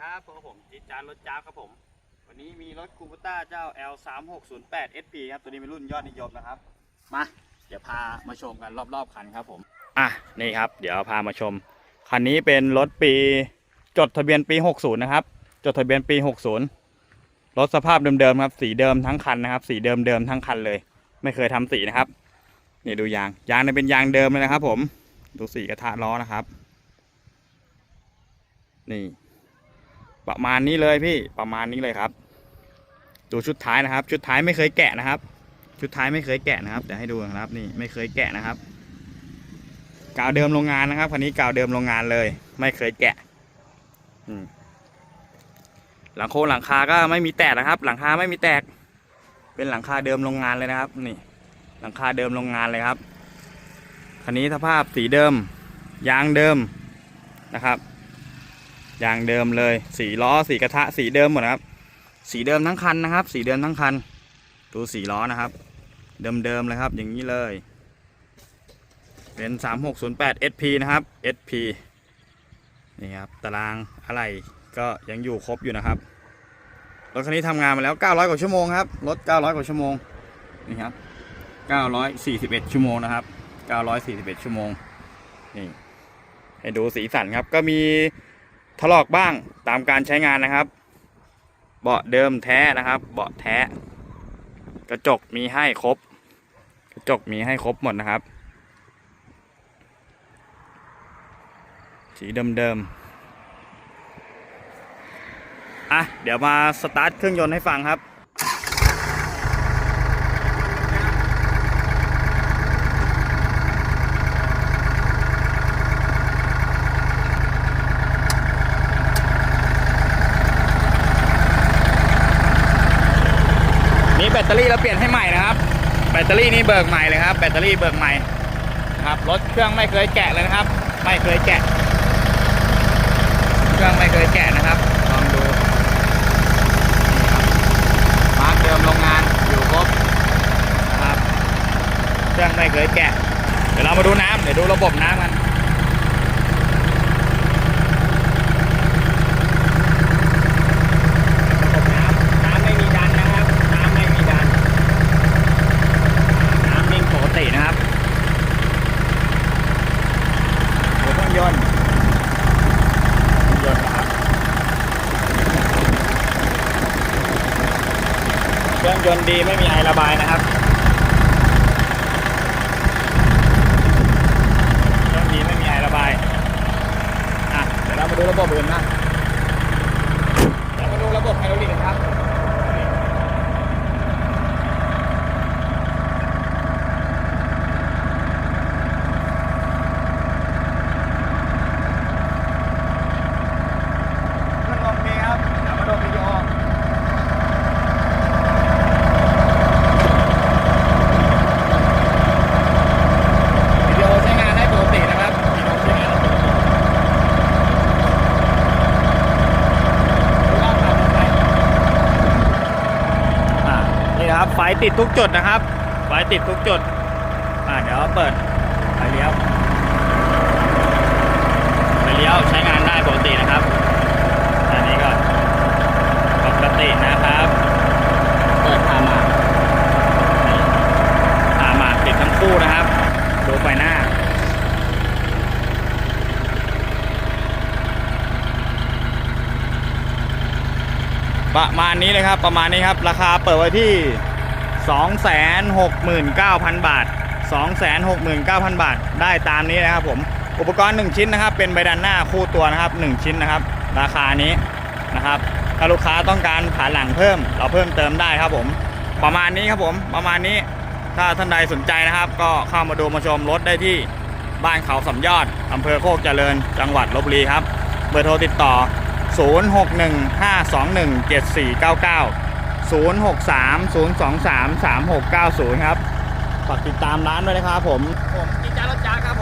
ครับพวกผมจิจานรถจ้าครับผม วันนี้มีรถคูปต้าเจ้า L 3 6 0 8 SP ครับ ตัวนี้เป็นรุ่นยอดนิยมนะครับ มา เดี๋ยวพามาชมกันรอบๆคันครับผม อะ นี่ครับ เดี๋ยวพามาชม คันนี้เป็นรถปี จดทะเบียนปี 60 นะครับ จดทะเบียนปี 60 รถสภาพเดิมๆครับ สีเดิมทั้งคันนะครับ สีเดิมๆทั้งคันเลย ไม่เคยทำสีนะครับ นี่ดูยาง ยางเนี่ยเป็นยางเดิมเลยนะครับ ผม ดูสีกระทะล้อนะครับ นี่ ประมาณนี้เลยพี่ประมาณนี้เลยครับ ดูชุดท้ายนะครับ ชุดท้ายไม่เคยแกะนะครับ ชุดท้ายไม่เคยแกะนะครับเดี๋ยวให้ดูนะครับนี่ไม่เคยแกะนะครับกาวเดิมโรงงานนะครับคันนี้กาวเดิมโรงงานเลย ไม่เคยแกะหลังโครงหลังคาก็ไม่มีแตกนะครับ หลังคาไม่มีแตก เป็นหลังคาเดิมโรงงานเลยนะครับ นี่ หลังคาเดิมโรงงานเลยครับคันนี้สภาพสีเดิม ยางเดิมนะครับ ยางเดิมเลย สีล้อสีกระทะสีเดิมหมดนะครับ สีเดิมทั้งคันนะครับ สีเดิมทั้งคัน ดูสีล้อนะครับ เดิมๆเลยครับ อย่างนี้เลย เป็น 3608 SP นะครับ SP นี่ครับตารางอะไรก็ยังอยู่ครบอยู่นะครับรถคันนี้ทำงานมาแล้ว 900 กว่าชั่วโมงครับรถ 900 กว่าชั่วโมงนี่ครับ 941 ชั่วโมงนะครับ 941 ชั่วโมงนี่ให้ดูสีสันครับก็มี ถลอกบ้างตามการใช้งานนะครับ เบาะเดิมแท้นะครับ เบาะแท้ กระจกมีให้ครบ กระจกมีให้ครบหมดนะครับ สีเดิมๆอะเดี๋ยวมาสตาร์ทเครื่องยนต์ให้ฟังครับ นี่แบตเตอรี่เราเปลี่ยนให้ใหม่นะครับ แบตเตอรี่นี่เบิกใหม่เลยครับ แบตเตอรี่เบิกใหม่ครับ รถเครื่องไม่เคยแกะเลยนะครับ ไม่เคยแกะ เครื่องไม่เคยแกะนะครับ ลองดูมาร์กเดิมโรงงานอยู่ครบนะครับ เครื่องไม่เคยแกะ เดี๋ยวเรามาดูน้ำเดี๋ยวดูระบบน้ำกัน ระบบน้ำน้ำไม่มีดันนะครับ น้ำไม่มีดัน น้ำนิ่งปกตินะครับหัวเครื่องยนต์เครื่องยนต์นะครับ เครื่องยนต์ดีไม่มีไอระบายนะครับเครื่องดีไม่มีไอระบายอะเดี๋ยวเรามาดูระบบอื่นบ้าง เรามาดูระบบไฮดรอลิกกันครับ เครื่องลมมีครับเดี๋ยวมาดูวิดีโอวิดีโอใช้งานได้ปกตินะครับวิดีโอใช้งานได้ปกติดูรอบคันไปอ่า นะครับ ไฟติดทุกจุดนะครับ ไฟติดทุกจุด อ่าเดี๋ยวเปิดไฟเลี้ยวไฟเลี้ยวใช้งานได้ปกตินะครับ อันนี้ก็ปกตินะครับ เปิดพามาพามาติดทั้งคู่นะครับ ดูไฟหน้าประมาณนี้เลยครับ ประมาณนี้ครับ ราคาเปิดไว้ที่ 269,000 บาท 269,000 บาท ได้ตามนี้นะครับผม อุปกรณ์ 1 ชิ้นนะครับ เป็นใบดันหน้าคู่ตัวนะครับ 1 ชิ้นนะครับ ราคานี้นะครับ ถ้าลูกค้าต้องการผ่านหลังเพิ่ม เราเพิ่มเติมได้ครับผม ประมาณนี้ครับผม ประมาณนี้ ถ้าท่านใดสนใจนะครับ ก็เข้ามาดูมาชมรถได้ที่บ้านเขาสำยอดอำเภอโคกเจริญ จังหวัดลบบุรีครับ เบอร์โทรติดต่อ 0615217499 063 023 3690 ครับ ฝากติดตามร้านด้วยนะครับผม ผมกิจจารถจาครับ